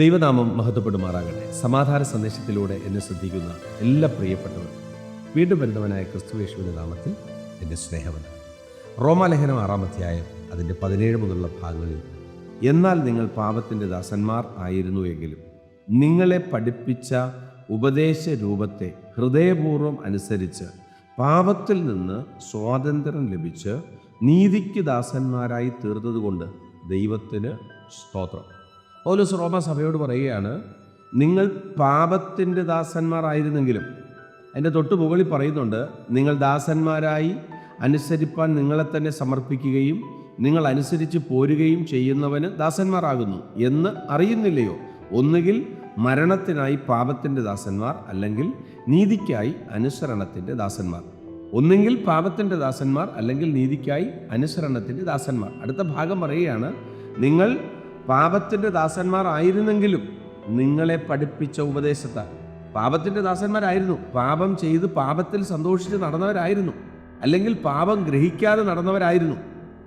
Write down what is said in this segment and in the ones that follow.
ദൈവനാമം മഹത്വപ്പെടുമാറാകട്ടെ. സമാധാന സന്ദേശത്തിലൂടെ എന്നെ ശ്രദ്ധിക്കുന്ന എല്ലാ പ്രിയപ്പെട്ടവർ വീണ്ടും വരുന്നവനായ ക്രിസ്തുവേശുവിന്റെ നാമത്തിൽ എന്റെ സ്നേഹമുണ്ട് റോമാലേഖനം ആറാം അധ്യായം അതിന്റെ പതിനേഴ് മുതലുള്ള ഭാഗങ്ങളിൽ എന്നാൽ നിങ്ങൾ പാപത്തിന്റെ ദാസന്മാർ ആയിരുന്നു എങ്കിലും നിങ്ങളെ പഠിപ്പിച്ച ഉപദേശ രൂപത്തെ ഹൃദയപൂർവം അനുസരിച്ച് പാപത്തിൽ നിന്ന് സ്വാതന്ത്ര്യം ലഭിച്ച് നീതിക്ക് ദാസന്മാരായി തീർന്നതുകൊണ്ട് ദൈവത്തിന് സ്തോത്രം. പൗലോസ് റോമ സഭയോട് പറയുകയാണ് നിങ്ങൾ പാപത്തിന്റെ ദാസന്മാരായിരുന്നെങ്കിലും എന്റെ തൊട്ട് മുകളിൽ പറയുന്നുണ്ട് നിങ്ങൾ ദാസന്മാരായി അനുസരിപ്പാൻ നിങ്ങളെ തന്നെ സമർപ്പിക്കുകയും നിങ്ങൾ അനുസരിച്ച് പോരുകയും ചെയ്യുന്നവന് ദാസന്മാരാകുന്നു എന്ന് അറിയുന്നില്ലയോ? ഒന്നുകിൽ മരണത്തിനായി പാപത്തിന്റെ ദാസന്മാർ അല്ലെങ്കിൽ നീതിക്കായി അനുസരണത്തിന്റെ ദാസന്മാർ. ഒന്നുകിൽ പാപത്തിന്റെ ദാസന്മാർ അല്ലെങ്കിൽ നീതിക്കായി അനുസരണത്തിന്റെ ദാസന്മാർ. അടുത്ത ഭാഗം പറയുകയാണ് നിങ്ങൾ പാപത്തിന്റെ ദാസന്മാർ ആയിരുന്നെങ്കിലും നിങ്ങളെ പഠിപ്പിച്ച ഉപദേശത്താൽ. പാപത്തിന്റെ ദാസന്മാരായിരുന്നു. പാപം ചെയ്ത് പാപത്തിൽ സന്തോഷിച്ച് നടന്നവരായിരുന്നു. അല്ലെങ്കിൽ പാപം ഗ്രഹിക്കാതെ നടന്നവരായിരുന്നു.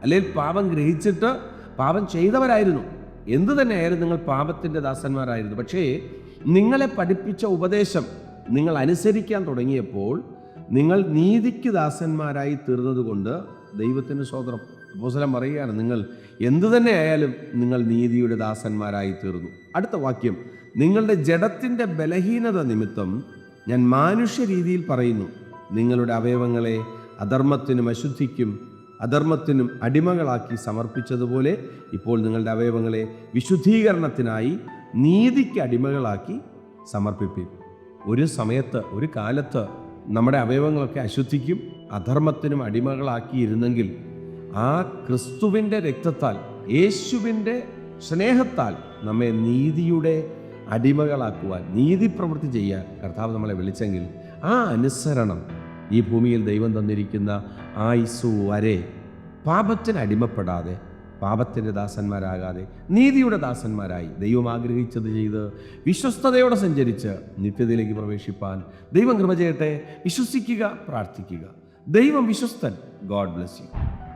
അല്ലെങ്കിൽ പാപം ഗ്രഹിച്ചിട്ട് പാപം ചെയ്തവരായിരുന്നു. എന്തു തന്നെയായിരുന്നു നിങ്ങൾ പാപത്തിന്റെ ദാസന്മാരായിരുന്നു. പക്ഷേ നിങ്ങളെ പഠിപ്പിച്ച ഉപദേശം നിങ്ങൾ അനുസരിക്കാൻ തുടങ്ങിയപ്പോൾ നിങ്ങൾ നീതിക്ക് ദാസന്മാരായി തീർന്നതുകൊണ്ട് ദൈവത്തിന് സ്വതന്ത്രം. അപ്പോസലം പറയുകയാണ് നിങ്ങൾ എന്തു തന്നെ ആയാലും നിങ്ങൾ നീതിയുടെ ദാസന്മാരായി തീർന്നു അടുത്ത വാക്യം നിങ്ങളുടെ ജഡത്തിന്റെ ബലഹീനത നിമിത്തം ഞാൻ മാനുഷ്യ രീതിയിൽ പറയുന്നു നിങ്ങളുടെ അവയവങ്ങളെ അധർമ്മത്തിനും അശുദ്ധിക്കും അധർമ്മത്തിനും അടിമകളാക്കി സമർപ്പിച്ചതുപോലെ ഇപ്പോൾ നിങ്ങളുടെ അവയവങ്ങളെ വിശുദ്ധീകരണത്തിനായി നീതിക്ക് അടിമകളാക്കി സമർപ്പിപ്പിൻ. ഒരു സമയത്ത് ഒരു കാലത്ത് നമ്മുടെ അവയവങ്ങളൊക്കെ അശുദ്ധിക്കും അധർമ്മത്തിനും അടിമകളാക്കിയിരുന്നെങ്കിൽ ആ ക്രിസ്തുവിന്റെ രക്തത്താൽ യേശുവിന്റെ സ്നേഹത്താൽ നമ്മെ നീതിയുടെ അടിമകളാക്കുവാൻ നീതി പ്രവൃത്തി ചെയ്യാൻ കർത്താവ് നമ്മളെ വിളിച്ചെങ്കിൽ ആ അനുസരണം ഈ ഭൂമിയിൽ ദൈവം തന്നിരിക്കുന്ന ആയുസ് വരെ പാപത്തിന് അടിമപ്പെടാതെ പാപത്തിന്റെ ദാസന്മാരാകാതെ നീതിയുടെ ദാസന്മാരായി ദൈവം ആഗ്രഹിച്ചത് ചെയ്ത് വിശ്വസ്തയോടെ സഞ്ചരിച്ച് നിത്യതയിലേക്ക് പ്രവേശിപ്പാൻ ദൈവം കൃപ ചെയ്യട്ടെ. വിശ്വസിക്കുക പ്രാർത്ഥിക്കുക. ദൈവം വിശ്വസ്തൻ. God bless you.